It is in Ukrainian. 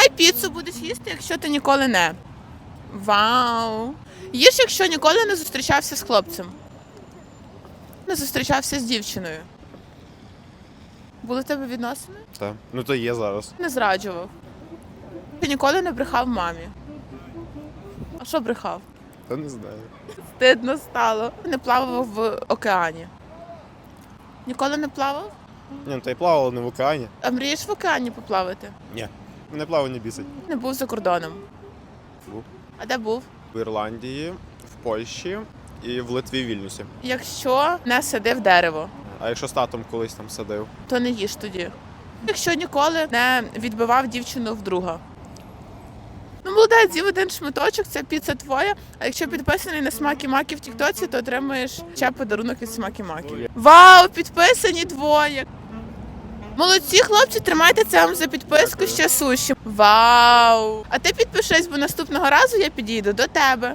Давай піцу будеш їсти, якщо ти ніколи не. Вау. Їж, якщо ніколи не зустрічався з хлопцем. Не зустрічався з дівчиною. Були в тебе відносини? Так. Ну то є зараз. Не зраджував. Ти ніколи не брехав мамі. А що брехав? Та не знаю. Стидно стало. Не плавав в океані. Ніколи не плавав? Ні, ну та й плавало не в океані. А мрієш в океані поплавати? Ні. Мене плавання бісить. Не був за кордоном. Був. А де був? В Ірландії, в Польщі і в Литві Вільнюсі. Якщо не садив дерево, А якщо з татом колись там садив? то не їж тоді. Якщо ніколи не відбивав дівчину в друга. Ну, молодець, з'їв один шматочок, це піца твоя. А якщо підписаний на смакі маки в Тіктоці, то отримуєш ще подарунок від смакі маки. Вау, підписані двоє. Молодці, хлопці, тримайте це вам за підписку ще суші. Вау! А ти підпишись, бо наступного разу я підійду до тебе.